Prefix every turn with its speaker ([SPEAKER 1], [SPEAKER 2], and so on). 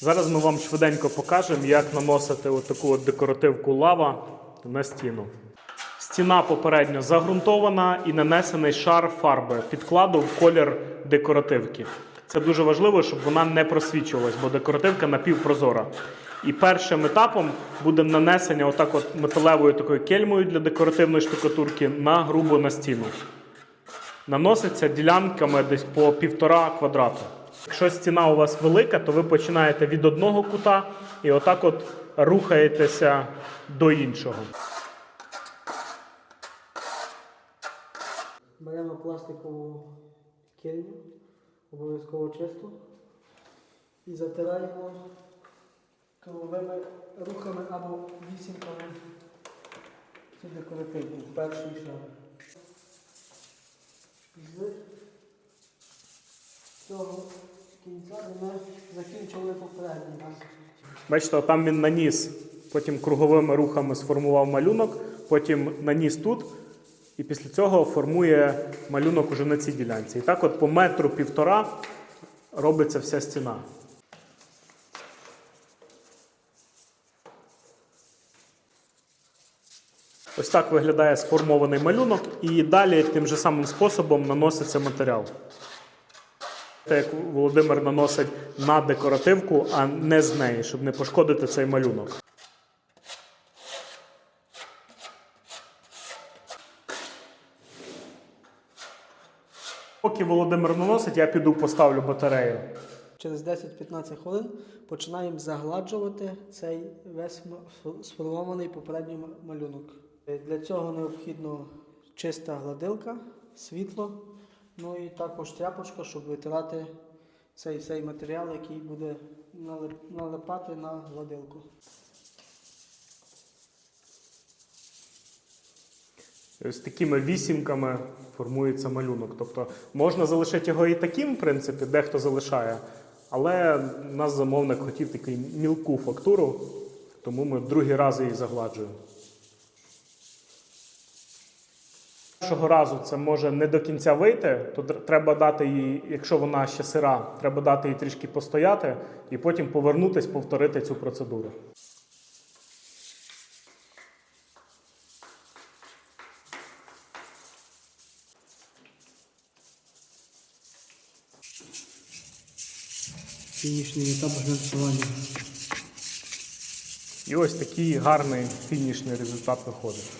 [SPEAKER 1] Зараз ми вам швиденько покажемо, як наносити отаку от декоративку лава на стіну. Стіна попередньо загрунтована і нанесений шар фарби підкладу в колір декоративки. Це дуже важливо, щоб вона не просвічувалась, бо декоративка напівпрозора. І першим етапом буде нанесення отак от металевою такою кельмою для декоративної штукатурки на грубо на стіну. Наноситься ділянками десь по півтора квадрата. Якщо стіна у вас велика, то ви починаєте від одного кута і отак от рухаєтеся до іншого.
[SPEAKER 2] Беремо пластикову кельню, обов'язково чисту, і затираємо круговими рухами або вісімками цю декоративну, перший шар. З цього
[SPEAKER 1] Бачите, там він наніс, потім круговими рухами сформував малюнок, потім наніс тут, і після цього формує малюнок уже на цій ділянці. І так, от по метру півтора робиться вся стіна. Ось так виглядає сформований малюнок, і далі тим же самим способом наноситься матеріал. Те, як Володимир наносить на декоративку, а не з неї, щоб не пошкодити цей малюнок. Поки Володимир наносить, я піду поставлю батарею.
[SPEAKER 2] Через 10-15 хвилин починаємо загладжувати цей весь сформований попередній малюнок. Для цього необхідно чиста гладилка, світло, ну і також тряпочка, щоб витирати цей, цей матеріал, який буде налипати на гладилку.
[SPEAKER 1] Ось такими вісімками формується малюнок. Тобто можна залишити його і таким, в принципі, дехто залишає. Але нас замовник хотів таку мілку фактуру, тому ми другий раз її загладжуємо. Першого разу це може не до кінця вийти, то треба дати їй, якщо вона ще сира, треба дати їй трішки постояти і потім повернутись, повторити цю процедуру.
[SPEAKER 2] Фінішний етап глянцювання.
[SPEAKER 1] І ось такий гарний фінішний результат виходить.